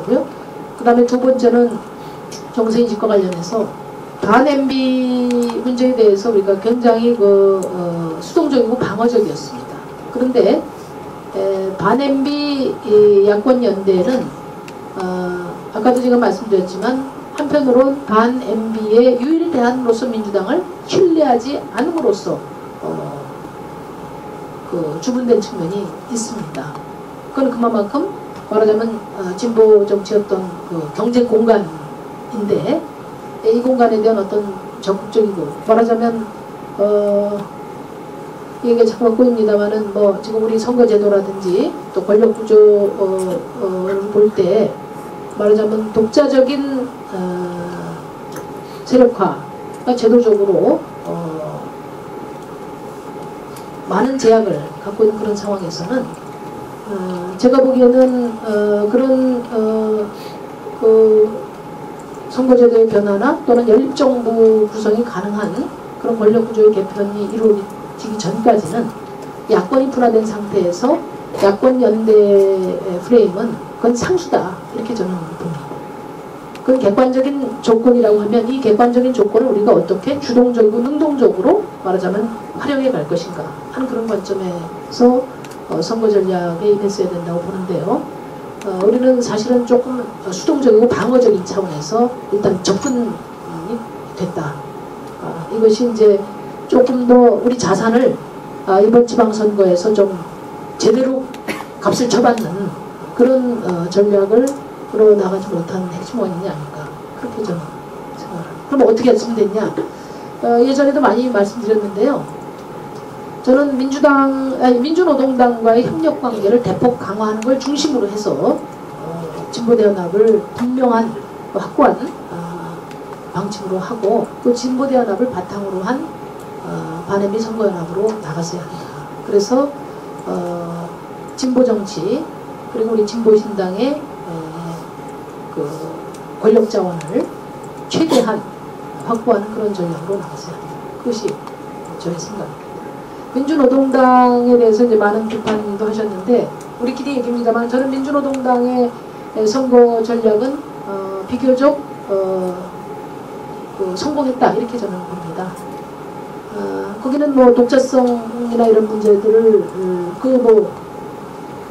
거고요. 그 다음에 두 번째는 정세인식과 관련해서 반 MB 문제에 대해서 우리가 굉장히 그 어, 수동적이고 방어적이었습니다. 그런데 에, 반 MB 야권 연대는 어, 아까도 제가 말씀드렸지만 한편으론 반 MB의 유일 대안으로서 민주당을 신뢰하지 않음으로써 어, 그 주문된 측면이 있습니다. 그건 그만큼 말하자면 어, 진보 정치였던 그 경제 공간인데 이 공간에 대한 어떤 적극적이고 말하자면 어 이게 자꾸 꼬입니다만은 뭐 지금 우리 선거제도라든지 또 권력구조를 어, 어, 볼때 말하자면 독자적인 어, 세력화가 제도적으로 어, 많은 제약을 갖고 있는 그런 상황에서는 어, 제가 보기에는 어, 그런 어, 그 선거제도의 변화나 또는 연립정부 구성이 가능한 그런 권력구조의 개편이 이루어지기 전까지는 야권이 분화된 상태에서 야권 연대 프레임은 그건 상수다 이렇게 저는 봅니다. 그 객관적인 조건이라고 하면 이 객관적인 조건을 우리가 어떻게 주동적이고 능동적으로 말하자면 활용해 갈 것인가 하는 그런 관점에서 어, 선거 전략에 임했어야 된다고 보는데요. 어, 우리는 사실은 조금 수동적이고 방어적인 차원에서 일단 접근이 됐다. 어, 이것이 이제 조금 더 우리 자산을 아, 이번 지방선거에서 좀 제대로 값을 쳐받는 그런 어, 전략을 으로 나가지 못한 핵심 원인이 아닌가 그렇게 저는 생각합니다. 그럼 어떻게 했으면 됐냐? 어, 예전에도 많이 말씀드렸는데요. 저는 민주당, 아니, 민주노동당과의 협력 관계를 대폭 강화하는 걸 중심으로 해서 어, 진보대연합을 분명한 확고한 어, 방침으로 하고 그 진보대연합을 바탕으로 한 어, 반해미 선거연합으로 나갔어야 한다. 그래서 어, 진보정치 그리고 우리 진보신당의 그 권력 자원을 최대한 확보하는 그런 전략으로 나갔어야 합니다. 그것이 저의 생각입니다. 민주노동당에 대해서 이제 많은 비판도 하셨는데 우리끼리 얘기입니다만 저는 민주노동당의 선거 전략은 어, 비교적 어, 그 성공했다 이렇게 저는 봅니다. 어, 거기는 뭐 독자성이나 이런 문제들을 음, 그뭐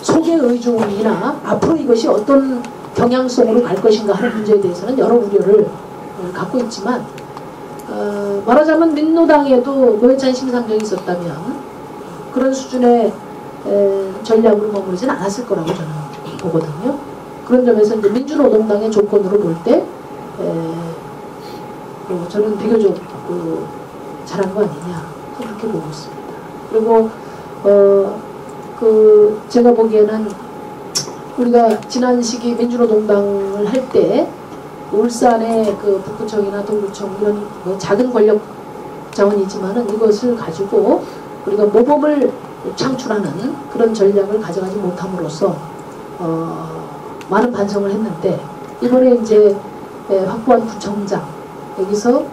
소개 의중이나 앞으로 이것이 어떤 경향성으로 갈 것인가 하는 문제에 대해서는 여러 우려를 갖고 있지만 어, 말하자면 민노당에도 노회찬 심상정이 있었다면 그런 수준의 에, 전략으로 머무르지는 않았을 거라고 저는 보거든요. 그런 점에서 이제 민주노동당의 조건으로 볼때 뭐 저는 비교적 그, 잘한 거 아니냐 그렇게 보고 있습니다. 그리고 어, 그 제가 보기에는 우리가 지난 시기 민주노동당을 할때 울산의 그 북구청이나 동구청 이런 뭐 작은 권력 자원이지만은 이것을 가지고 우리가 모범을 창출하는 그런 전략을 가져가지 못함으로써 어 많은 반성을 했는데 이번에 이제 확보한 구청장 여기서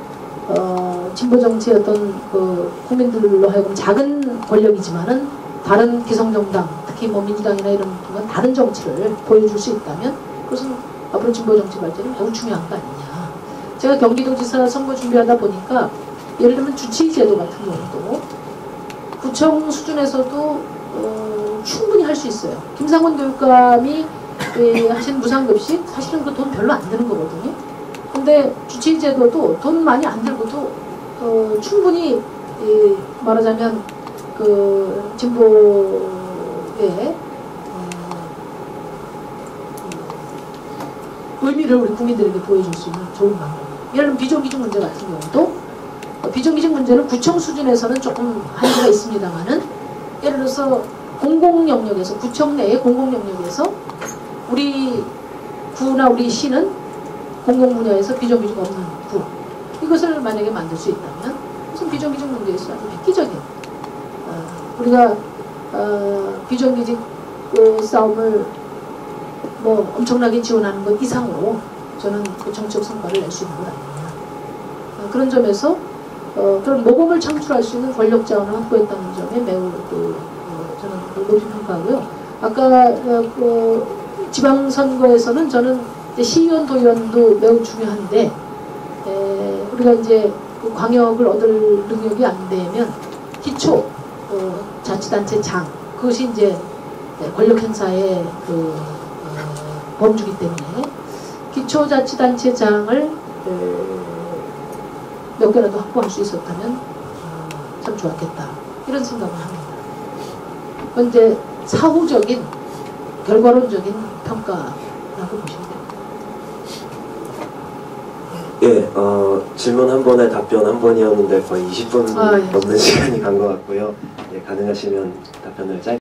어 진보 정치의 어떤 그 국민들로 하여금 작은 권력이지만은 다른 기성정당 특히 뭐 민주당이나 이런 건 다른 정치를 보여줄 수 있다면 그것은 앞으로 진보 정치 발전이 매우 중요한 거 아니냐. 제가 경기도지사 선거 준비하다 보니까 예를 들면 주치의제도 같은 경우도 구청 수준에서도 어, 충분히 할 수 있어요. 김상원 교육감이 예, 하신 무상급식 사실은 그 돈 별로 안 드는 거거든요. 근데 주치의제도도 돈 많이 안 들고도 어, 충분히 예, 말하자면 그 진보 예. 의미를 우리 국민들에게 보여줄 수 있는 좋은 방법이에요. 예를 들면 비정규직 문제 같은 경우도 어, 비정규직 문제는 구청 수준에서는 조금 한계가 있습니다만은 예를 들어서 공공 영역에서 구청 내의 공공 영역에서 우리 구나 우리 시는 공공 분야에서 비정규직 없는 구 이것을 만약에 만들 수 있다면 무슨 비정규직 문제에서 아주 획기적인 어, 우리가 어, 비정규직 그 싸움을 뭐 엄청나게 지원하는 것 이상으로 저는 그 정치적 성과를 낼 수 있는 것 아니냐. 어, 그런 점에서 어, 그런 모범을 창출할 수 있는 권력 자원을 확보했다는 점에 매우 그, 어, 저는 높이 평가하고요. 아까 어, 그 지방선거에서는 저는 시의원, 도의원도 매우 중요한데 에, 우리가 이제 그 광역을 얻을 능력이 안 되면 기초 어, 자치단체 장 그것이 이제 네, 권력 행사의 그 어, 범주기 때문에 기초자치단체장을 어, 몇 개라도 확보할 수 있었다면 어, 참 좋았겠다 이런 생각을 합니다. 이제 사후적인 결과론적인 평가라고 보시면 됩니다. 예, 어, 질문 한 번에 답변 한 번이었는데 거의 20분 아, 예. 넘는 시간이 간 것 같고요. 예, 가능하시면 답변을 짧게